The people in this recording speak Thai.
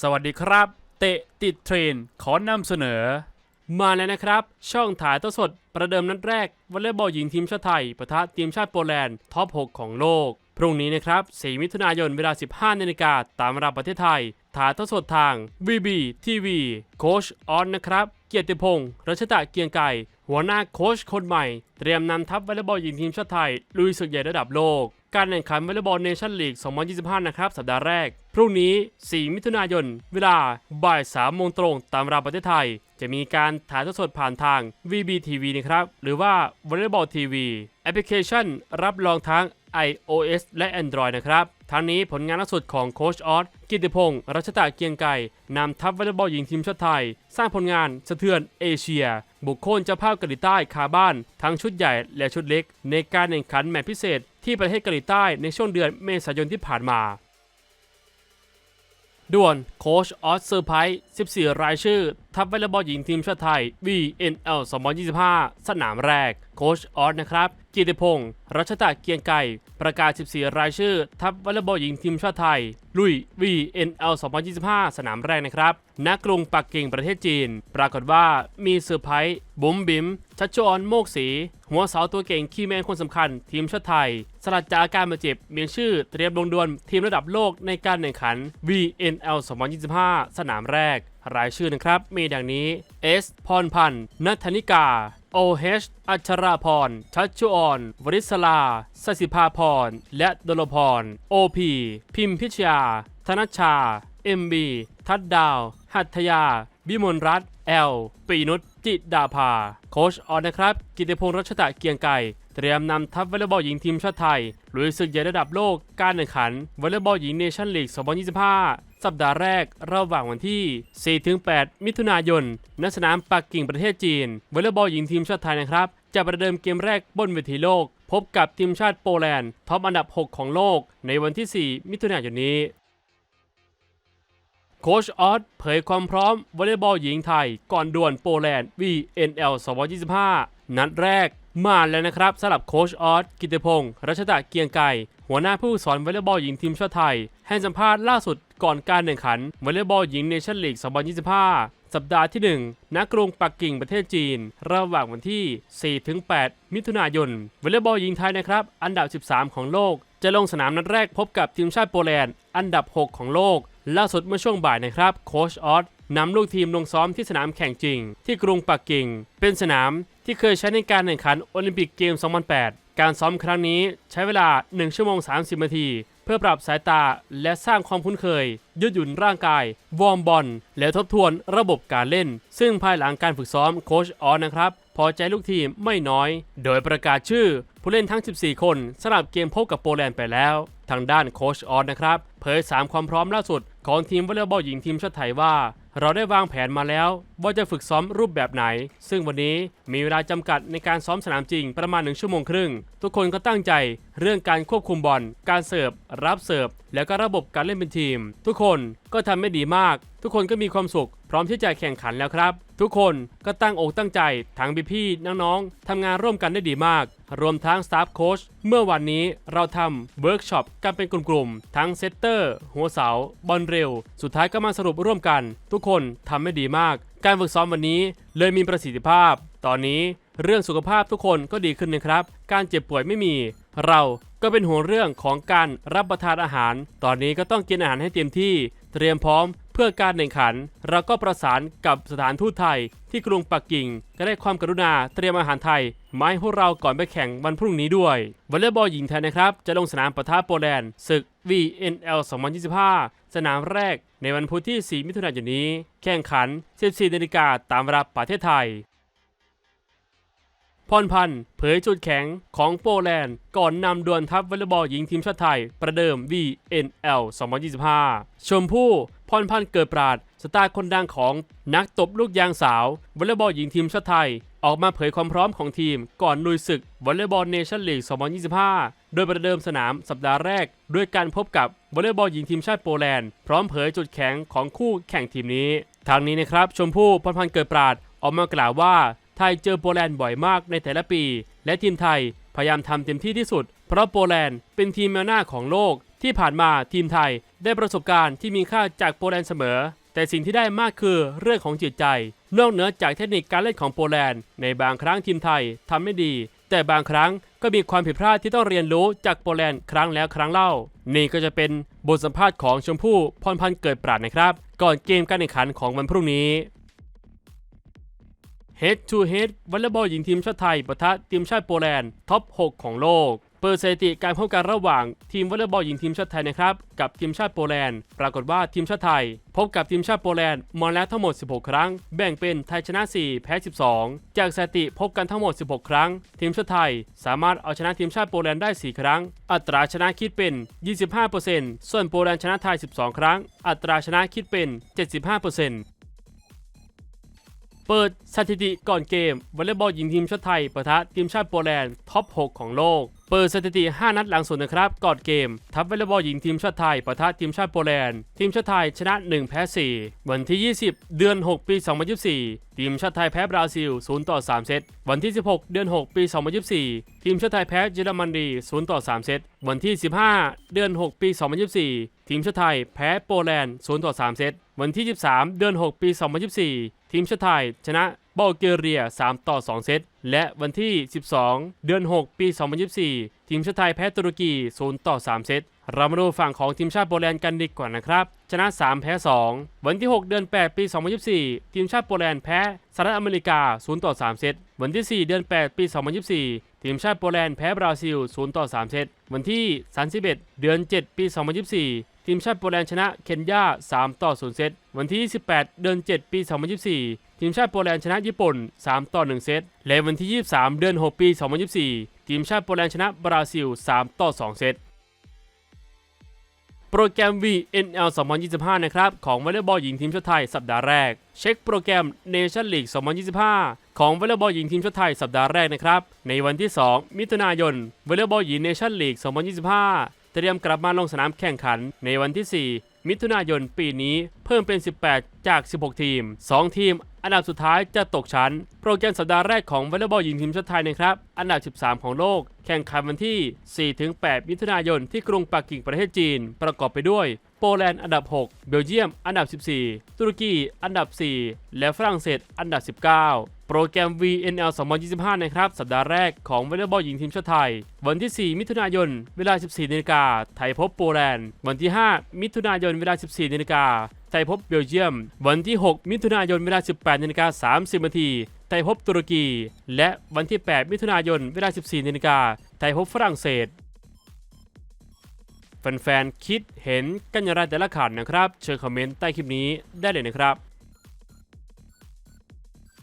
สวัสดีครับ เตะติดเทรนขอนำเสนอ มาแล้วนะครับ ช่องถ่ายทอดสด ประเดิมนัดแรกวอลเลย์บอลหญิงทีมชาติไทยปะทะทีมชาติโปแลนด์ท็อป 6 ของโลก พรุ่งนี้นะครับ 4 มิถุนายนเวลา 15 นาฬิกาตามเวลาประเทศไทย ถ่ายทอดสดทาง VB TV โค้ชออนนะครับ เกียรติพงศ์รัชตะเกียงไก่หัวหน้าโค้ชคนใหม่ เตรียมนำทัพวอลเลย์บอลหญิงทีมชาติไทยลุยศึกใหญ่ระดับโลก การแข่งขันวอลเลย์บอลเนชั่นลีก 2025 นะครับ สัปดาห์แรก พรุ่งนี้ 4 มิถุนายน เวลาบ่าย3โมงตรงตามเวลาประเทศไทย จะมีการถ่ายทอดสดผ่านทาง VBTV นะครับ หรือว่า Volleyball TV แอปพลิเคชันรับรองทั้ง iOS และ Android นะครับ ทั้งนี้ผลงานล่าสุดของโค้ชออสกิติพงศ์รัชตะเกียงไก่นำทัพวอลเลย์บอลหญิงทีมชาติไทย สร้างผลงานสะเทือนเอเชีย บุกโคคลเจ้าภาพเกาหลีใต้คาบ้าน ทั้งชุดใหญ่และชุดเล็ก ในการแข่งขันแมตช์พิเศษที่ประเทศเกาหลีใต้ในช่วงเดือนเมษายนที่ผ่านมา ด่วนโค้ชออสเซอร์ไพรส์14 รายชื่อ ทัพวอลเลย์บอลหญิงทีมชาติไทย VNL 2025 สนามแรก โค้ชออสนะครับ กีติพงศ์รัชตะเกียงไก่ ประกาศ 14 รายชื่อ ทัพวอลเลย์บอลหญิงทีมชาติไทย ลุย VNL 2025 สนามแรกนะครับ ณ กรุงปักกิ่งประเทศจีน ปรากฏว่ามีเซอร์ไพรส์บุ๋มบิมชัชชอนโมกศีหัวเสาตัวเก่งคีแมนคนสำคัญ ทีมชาติไทย สลัดจากอาการบาดเจ็บเมียชื่อเตรียมลงดวลทีมระดับโลกในการแข่งขัน VNL 2025 สนามแรก รายชื่อนะครับมีดังนี้ S พรพันธ์นัทนิกา OH อัชราพร ชัชชุออนวริศลาสสิภาพร และดลพร OP พิมพิชยา ธนชชา MB ทัดดาว หัตถยา บิมลรัตน์ L ปีนุช จิดาภา โคชออนนะครับ กิติพงษ์รัชตะเกียงไก่เตรียมนำทัพวอลเลย์บอลหญิงทีมชาติไทยลุยศึกใหญ่ระดับโลกการแข่งขันวอลเลย์บอลหญิงเนชั่นลีก 2025 สัปดาห์แรกระหว่างวันที่ 4-8 มิถุนายน ณ สนามปักกิ่งประเทศจีนวอลเลย์บอลหญิงทีมชาติไทยนะครับ จะประเดิมเกมแรกบนเวทีโลก พบกับทีมชาติโปแลนด์ท็อปอันดับ 6 ของโลกในวันที่ 4 มิถุนายนนี้โค้ชออสเผยความพร้อมวอลเลย์บอลหญิงไทย ก่อนดวลโปแลนด์ VNL 2025 นัดแรกมาแล้วนะครับสำหรับโค้ชออสกิติพงศ์รัชตะเกียงไก่ หัวหน้าผู้สอนวอลเลย์บอลหญิงทีมชาติไทย ให้สัมภาษณ์ล่าสุดก่อนการแข่งขันวอลเลย์บอลหญิงเนชั่นลีก 2025 สัปดาห์ที่ 1 ณ กรุงปักกิ่งประเทศจีน ระหว่างวันที่ 4-8 มิถุนายนวอลเลย์บอลหญิงไทยนะครับ อันดับ 13 ของโลก จะลงสนามนัดแรกพบกับทีมชาติโปแลนด์ อันดับ 6 ของโลก ล่าสุดเมื่อช่วงบ่ายนะครับโคชออสนำลูกทีมลงซ้อมที่สนามแข่งจริง ที่กรุงปักกิ่ง เป็นสนามที่เคยใช้ในการแข่งขันโอลิมปิกเกม 2008 การซ้อมครั้งนี้ใช้เวลา 1 ชั่วโมง 30 นาที เพื่อปรับสายตาและสร้างความคุ้นเคย ยืดหยุ่นร่างกาย วอร์มบอลและทบทวนระบบการเล่น ซึ่งภายหลังการฝึกซ้อมโค้ชออสนะครับ พอใจลูกทีมไม่น้อย โดยประกาศชื่อผู้เล่นทั้ง 14 คนสำหรับเกมพบกับโปแลนด์ไปแล้ว ทางด้านโค้ชออสนะครับ เผย 3 ความพร้อมล่าสุดของทีมวอลเลย์บอลหญิงทีมชาติไทยว่า เราได้วางแผนมาแล้วว่าจะฝึกซ้อมรูปแบบไหน ซึ่งวันนี้มีเวลาจำกัดในการซ้อมสนามจริงประมาณ 1 ชั่วโมงครึ่ง ทุกคนก็ตั้งใจเรื่องการควบคุมบอล การเสิร์ฟ รับเสิร์ฟ แล้วก็ระบบการเล่นเป็นทีม ทุกคนก็ทำไม่ดีมาก ทุกคนก็มีความสุข พร้อมที่จะแข่งขันแล้วครับ ทุกคนก็ตั้งอกตั้งใจ ทั้งพี่ๆน้องๆทำงานร่วมกันได้ดีมาก รวมทั้งสตาฟโค้ชเมื่อวันนี้เราทำเวิร์กช็อปกันเป็นกลุ่มๆ ทั้งเซตเตอร์ หัวเสา บอลเร็ว สุดท้ายก็มาสรุปร่วมกัน ทุกคนทำได้ดีมาก การฝึกซ้อมวันนี้เลยมีประสิทธิภาพ ตอนนี้ เรื่องสุขภาพทุกคนก็ดีขึ้นนะครับ การเจ็บป่วยไม่มี เราก็เป็นห่วงเรื่องของการรับประทานอาหาร ตอนนี้ก็ต้องกินอาหารให้เต็มที่ เตรียมพร้อมเพื่อการแข่งขัน เราก็ประสานกับสถานทูตไทย ที่กรุงปักกิ่ง ก็ได้ความกรุณาเตรียมอาหารไทยมาให้พวกเราก่อนไปแข่งวันพรุ่งนี้ด้วยวอลเลย์บอลหญิงไทยนะครับ จะลงสนามปะทะโปแลนด์ศึก VNL 2025 สนามแรกในวันพุธที่ 4 มิถุนายนนี้ แข่งขัน 14นาฬิกาตามเวลาประเทศไทย พรพันธ์เผยจุดแข็งของโปแลนด์ก่อนนำดวลทัพวอลเลย์บอลหญิงทีมชาติไทย ประเดิม VNL 2025 ชมพู่พรพันธ์เกิดปราดสตาร์คนดังของนักตบลูกยางสาววอลเลย์บอลหญิงทีมชาติไทย ออกมาเผยความพร้อมของทีม ก่อนลุยศึกวอลเลย์บอลเนชั่นลีก 2025 โดยประเดิมสนามสัปดาห์แรก ด้วยการพบกับวอลเลย์บอลหญิงทีมชาติโปแลนด์พร้อมเผยจุดแข็งของคู่แข่งทีมนี้ทางนี้นะครับชมพู่พรพันธ์เกิดปราดออกมากล่าวว่า ไทยเจอโปแลนด์บ่อยมากในแต่ละปี และทีมไทยพยายามทำเต็มที่ที่สุด เพราะโปแลนด์เป็นทีมแนวหน้าของโลก ที่ผ่านมาทีมไทยได้ประสบการณ์ที่มีค่าจากโปแลนด์เสมอ แต่สิ่งที่ได้มากคือเรื่องของจิตใจ นอกเหนือจากเทคนิคการเล่นของโปแลนด์ ในบางครั้งทีมไทยทำไม่ดี แต่บางครั้งก็มีความผิดพลาดที่ต้องเรียนรู้จากโปแลนด์ครั้งแล้วครั้งเล่า นี่ก็จะเป็นบทสัมภาษณ์ของชมพู่พรพันธ์เกิดปราดนะครับ ก่อนเกมการแข่งขันของวันพรุ่งนี้ Head to Head วอลเลย์บอลหญิงทีมชาติไทยปะทะทีมชาติโปแลนด์ท็อป 6 ของโลก เปิดสถิติการพบกันระหว่างทีมวอลเลย์บอลหญิงทีมชาติไทยนะครับกับทีมชาติโปแลนด์ ปรากฏว่าทีมชาติไทย พบกับทีมชาติโปแลนด์มาแล้วทั้งหมด 16 ครั้ง แบ่งเป็นไทยชนะ 4 แพ้ 12 จากสถิติพบกันทั้งหมด 16 ครั้ง ทีมชาติไทย สามารถเอาชนะทีมชาติโปแลนด์ได้ 4 ครั้ง อัตราชนะคิดเป็น 25%ส่วนโปแลนด์ชนะไทย 12 ครั้ง อัตราชนะคิดเป็น 75% เปิดสถิติก่อนเกมวอลเลย์บอลหญิงทีมชาติไทยปะทะทีมชาติโปแลนด์ท็อป 6 ของโลก เปิดสถิติ 5 นัดหลังสุดนะครับก่อนเกม ทัพวอลเลย์บอลหญิงทีมชาติไทยปะทะทีมชาติโปแลนด์ทีมชาติไทยชนะ 1 แพ้ 4 วันที่ 20 เดือน 6 ปี 2024 ทีมชาติไทยแพ้บราซิล 0 ต่อ 3 เซตวันที่ 16 เดือน 6 ปี 2024 ทีมชาติไทยแพ้เยอรมนี 0 ต่อ 3 เซตวันที่ 15 เดือน 6 ปี 2024 ทีมชาติไทยแพ้โปแลนด์ 0 ต่อ 3 เซตวันที่23เดือน 6 ปี 2024 ทีมชาติไทย ชนะบัลแกเรีย 3 ต่อ 2 เซต และวันที่ 12 เดือน 6 ปี 2024 ทีมชาติไทยแพ้ตุรกี 0 ต่อ 3 เซต เรามาดูฝั่งของทีมชาติโปแลนด์กันดีกว่านะครับ ชนะ 3 แพ้ 2 วันที่ 6 เดือน 8 ปี 2024 ทีมชาติโปแลนด์แพ้สหรัฐอเมริกา 0 ต่อ 3 เซต วันที่ 4 เดือน 8 ปี 2024 ทีมชาติโปแลนด์แพ้บราซิล 0 ต่อ 3 เซต วันที่ 31 เดือน 7 ปี 2024 ทีมชาติโปแลนด์ชนะเคนยา 3 ต่อ 0 เซต วันที่ 28 เดือน 7 ปี 2024 ทีมชาติโปแลนด์ชนะญี่ปุ่น 3 ต่อ 1 เซต และวันที่ 23 เดือน 6 ปี 2024 ทีมชาติโปแลนด์ชนะบราซิล 3 ต่อ 2 เซต โปรแกรม VNL 2025 นะครับ ของวอลเลย์บอลหญิงทีมชาติไทยสัปดาห์แรก เช็คโปรแกรม Nation League 2025 ของวอลเลย์บอลหญิงทีมชาติไทยสัปดาห์แรกนะครับ ในวันที่ 2 มิถุนายนวอลเลย์บอลหญิง Nation League 2025 เตรียมกลับมาลงสนามแข่งขันในวันที่ 4 มิถุนายนปีนี้เพิ่มเป็น 18 จาก 16 ทีม 2 ทีม อันดับสุดท้ายจะตกชั้น โปรแกรมสัปดาห์แรกของวอลเลย์บอลหญิงทีมชาติไทยนะครับ อันดับ 13 ของโลก แข่งขันวันที่ 4-8 มิถุนายนที่กรุงปักกิ่งประเทศจีน ประกอบไปด้วยโปแลนด์อันดับ 6 เบลเยียม อันดับ 14 ตุรกี อันดับ 4 และฝรั่งเศส อันดับ 19 โปรแกรม VNL 2025 นะครับ สัปดาห์แรกของวอลเลย์บอลหญิงทีมชาติไทย วันที่ 4 มิถุนายน เวลา 14นาฬิกาไทยพบโปแลนด์ วันที่ 5 มิถุนายน เวลา 14นาฬิกาไทยพบเบลเยียม วันที่ 6 มิถุนายน เวลา 18นาฬิกา30นาทีไทยพบตุรกี และวันที่ 8 มิถุนายน เวลา 14นาฬิกาไทยพบฝรั่งเศสแฟนๆ คิดเห็นกันอย่างไรแต่ละข่าวนะครับ เชิญคอมเมนต์ใต้คลิปนี้ได้เลยนะครับ